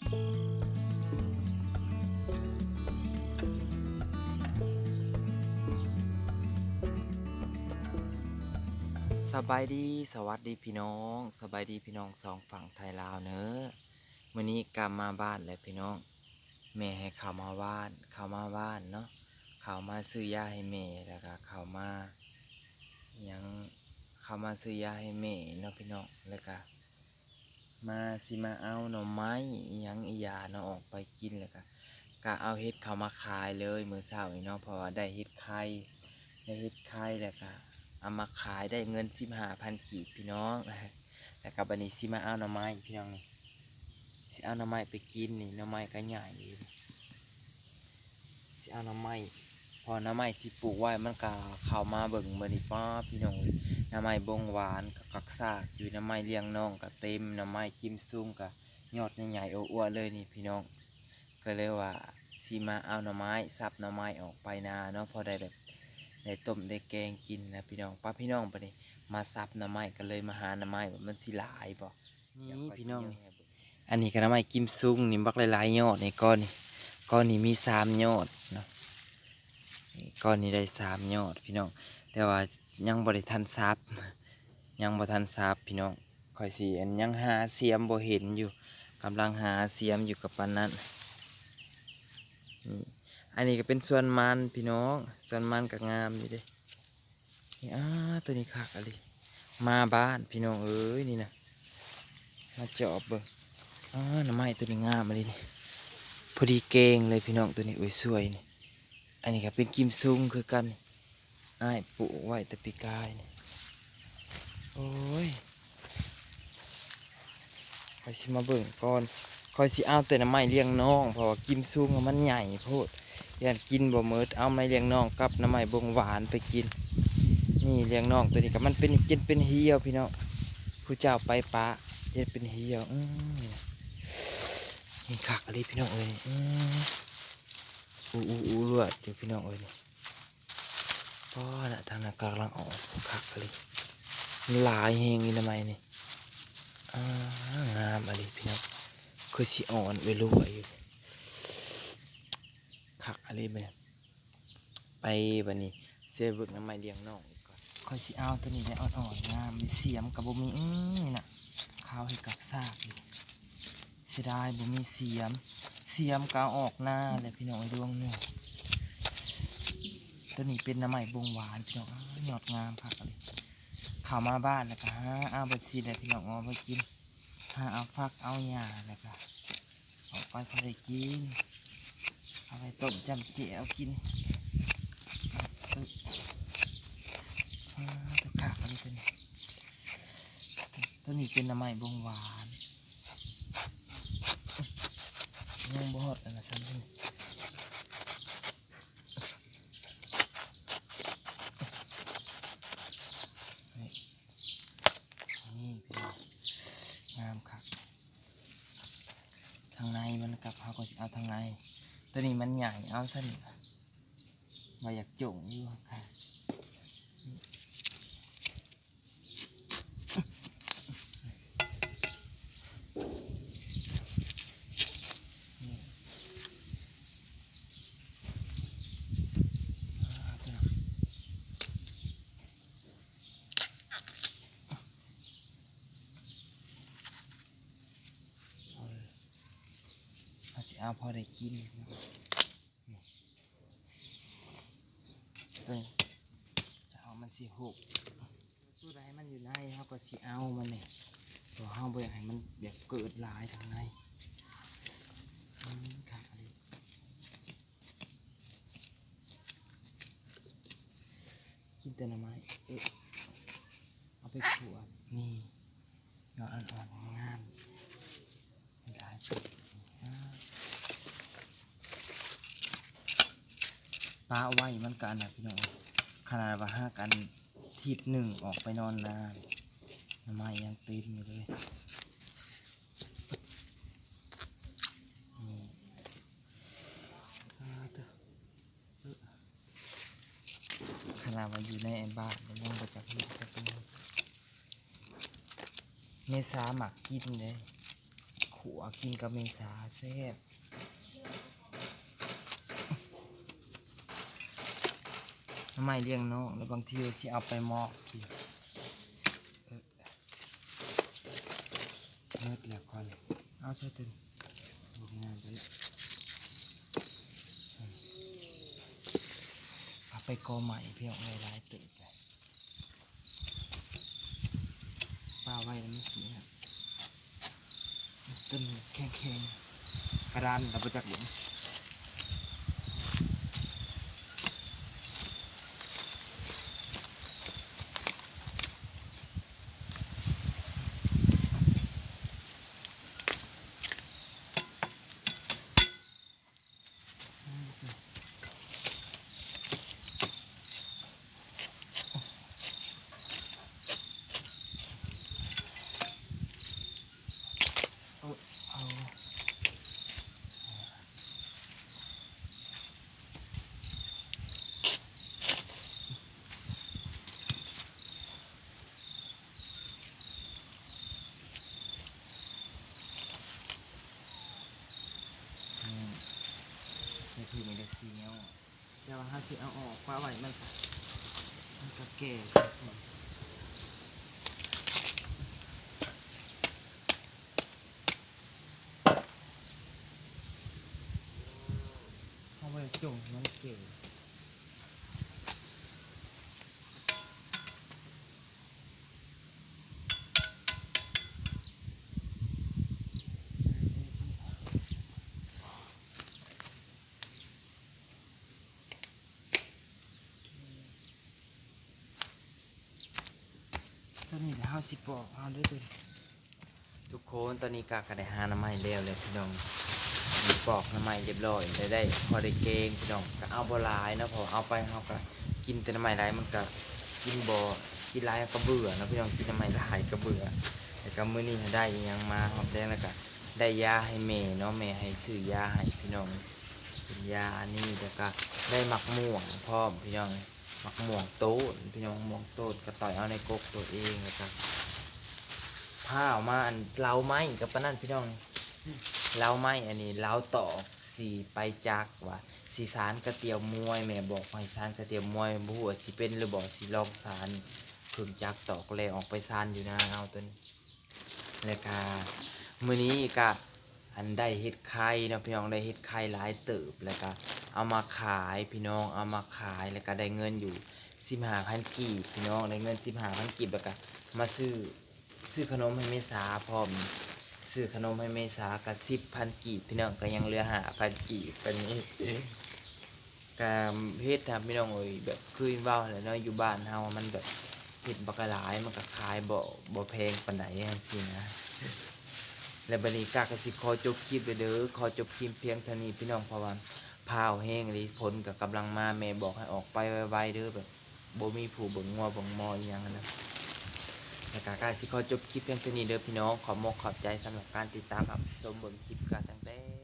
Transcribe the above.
สบายดีสวัสดีพี่น้องสบายดีพี่น้องสองฝั่งไทยลาวเนอะวันนี้กลับมาบ้านแล้วพี่น้องแม่ให้เขามาบ้านเขามาบ้านเนาะเขามาซื้อยาให้แม่แล้วก็เขามายังเขามาซื้อยาให้แม่เนาะพี่น้องแล้วก็ มาสิมาเอาหน่อไม้อิหยังอียาเนาะออกไปกินแล้วก็ก็เอาเฮ็ดเขามาขายเลยมื้อเช้านี่เนาะเพราะว่าได้เฮ็ดไข่ได้เฮ็ดไข่แล้วก็เอามาขายได้เงินสิบห้าพันกีบพี่น้องแล้วกับบันนี้สิมาเอาหน่อไม้พี่น้องนี่สิเอาหน่อไม้ไปกินนี่หน่อไม้ก็ใหญ่สิเอาหน่อไม้ อหน่อไม้ที่ปลูกไว้มันก็เข้ามาเบิ่งบันนี้ป้าพี่น้องเอ้ยหน่อไม้บงหวานกับกักซากอยู่หน่อไม้เลี้ยงน้องก็เต็มหน่อไม้กิมซุ่มก็ยอดใหญ่ๆอ้วนๆเลยนี่พี่น้อง ก็เลยว่าสิมาเอาหน่อไม้สับหน่อไม้ออกไปนาเนาะพอได้แบบได้ต้มได้แกงกินนะพี่น้องป้าพี่น้องปะนี่มาซับหน้ำไม้กันเลยมาหาหน้ำไม้ว่ามันสิหลายบ่นี่พี่น้องนี่อันนี้ก็หน้ำไม้กิมซุงนี่บักหลายๆยอดในก้อนนี่ก้อนนี้มีสามยอดเนาะนี่ ก้อนนี้ได้สามยอดพี่น้องแต่ว่ายังบริทันซับยังบ่ทันซับพี่น้องคอยสีอันยังหาเสียมบ่เห็นอยู่กำลังหาเสียมอยู่กับปันนั้นนี่อันนี้ก็เป็นส่วนมันพี่น้องส่วนมันก็งามอยู่เด้นี่อ้าตัวนี้คักอะไรมาบ้านพี่น้องเอ้ยนี่นะมาจอบเบิ่งอ้าหน้ำไม้ตัวนี้งามอะไรนี่พอดีเก่งเลยพี่น้องตัวนี้โอ้ยสวยนี่ อันนี้ก็เป็นกิมซุงคือกันอ้ายปลูกไว้แต่ปีกายนี่โอ้ยคอยสิมาเบิ่งก่อนคอยสิเอาแต่น้ำไม้เลี้ยงน้องเพราะว่ากิมซุงมันใหญ่โพดอยากกินบ่เมิดเอาไม้เลี้ยงน้องกับน้ำไม้บงหวานไปกิน นี่เลี้ยงน้องตัวนี้ก็มันเป็นกินเป็นเหี่ยวพี่น้องผู้เจ้าไปปะเจ็ดเป็นเหี่ยวอืมนี่คักอะไรพี่น้องเอ้ย อู้อู้อู้ลือดอยู่พี่น้องเอ้ยนี่ป้อน่ะทางน้ากากลังออกคักอะไรหลายแหงนี่ทำไมนี่อ่างามอะไรพี่น้องคือสีอ่อนไปรู้อยู่คักอะไรไปเนี่ยไปบันนี้เสียเบึกน้ำไม้เลี้ยงน้องก่อนค่อยสิเอาตัวนี้ได้อ่อนๆงามมีเสียมกับบ่มีอื้อนี่น่ะข้าวให้กักซากอยู่เสียดายบ่มีเสียม สียมกาออกหน้าเลยพี่น้องดวงหนึ่งตัวนี้เป็นน้ำไม้บงหวานพี่น้องหยอดงามคักอะข้ามาบ้านแล้วก็หาเอาไปซีเลยพี่น้องเอาไปกินหาเอาฟักเอาหญ้าแล้วก็เอาไปพอได้กินเอาไปต้มจำเจียวกินตึ๊บอ่าตะขากอะไรตัวนี้ตัวนี้เป็นน้ำไม้บงหวาน ยังบ่ฮอดอันนะซ้ำนี่นี่เป็นงามครับทางในมันกลับเขาก็สิเอาทางในตัวนี้มันใหญ่เอาสั้นมาอยากจุ่งอยู่ค่ะอ่าตัวนั้นเอาเลย เอาพอได้กินเนาะตัวนี้จะเอามันสีหกตัวใดมันอยู่ในเขาก็สีเอามันเนี่ยตัวห้าบ่อยากให้มันแบบเกิดหลายทางในอืมค่ะอันกินแต่หน่อไม้เอ๊ะเอาไปขวดนี่ยอดอ่อนๆงามๆไม่ได้อ่า ปลาไว้มันกันนะพี่น้องขนาดว่าห้ากันทีบหนึ่งออกไปนอนนานทำไมยังเต็มอยู่เลยขนาดว่าอยู่ในบ้านมันยังปจักษ์เห็ต่เป็นเมษาหมักกินเลยขขัวกินกับเมษาแซ่บ ทำไมเลี้ยงนกแล้วบางทีสิเอาไปหมอกกินเออเลิศแล้วก่อนเอาใช่ตึนดูงานไปแล้วเอาไปกอใหม่เพียงไว้หลายตึกเลยป้าไว้แล้วไม่เสียต้นแข็งๆกระดานเราไปจากหลุม เอาเอาอืมนี่คือมันจะเสียวแต่ ว่าถ้าสิเอาออกฟ้าไหวมันก็มันก็แก่ครับผม เอาไว้จุ่มมันเก๋ตอนนี้เดี๋ยวเราสิปอกเอาด้วยตัวทุกคนตอนนี้กากระได้หาน้ำไม้แล้วเลยพี่น้องมีปอกน้ำไม้เรียบร้อยได้ได้พอได้เกงพี่น้องก็เอาบหลายนะพอเอาไปเฮาก็กินแต่น้ำไม้หลายมันก็กินบ่อกินหลายก็เบื่อนะพี่น้องกินน้ำไม้หลายก็เบื่อแต่ก็มื้อนี้ได้ยังมาหอมแดงแล้วก็ได้ยาให้แม่เนาะแม่ให้ซื้อยาให้พี่น้องยาอันนี้แล้วก็ได้หมักม่วงพร้อมพี่น้อง มักม่วงโต้นพี่น้องม่วงโต้นก็ต่อยเอาในกกตัวเองแล้วก็ผ้าออกมาอันเล้าไม้กับปนั่นพี่น้องเล้าไม่อันนี้เล้าตอกสีไปจักว่าสีสารกระเตียวมวยแม่บอกไปสารกระเตียวมวยบ่ฮู้ว่าสิเป็นหรือบ่สิลองสารเพิ่งจักตอกเลยออกไปสารอยู่นะเอาตัวนี้แล้วก็มื้อนี้ก็ อันได้เฮ็ดไข่นะพี่น้องได้เฮ็ดไข่หลายเติบแล้วก็เอามาขายพี่น้องเอามาขายแล้วก็ได้เงินอยู่15,000กีบพี่น้องได้เงิน15,000กีบแล้วก็มาซื้อซื้อขนมให้แม่สาพร้อมซื้อขนมให้เมษากับสิบพันกีบพี่น้องก็ยังเหลือหาพันกีบเป็นนี้การเฮ็ดทำพี่น้องเอ้ยแบบคือว้าแล้วเนาะอยู่บ้านเฮามันแบบเฮ็ดบักหลายมันก็ขายบ่บ่แพงปานใดจังซี่นะ และบันนี้กากสิขอจบคลิปเด้อขอจบคลิปเพียงเท่านี้พี่น้องเพราะว่าพาวแห้งเลยผลกับกำลังมาแม่บอกให้ออกไปไวๆเด้อแบบบ่มีผู้บ่งัวบ่งมออีหยังนะแล้วก็การสิขอจบคลิปเพียงเท่านี้เด้อพี่น้องขอมกขอบใจสำหรับการติดตามรับชมบนคลิปกันตั้งแต่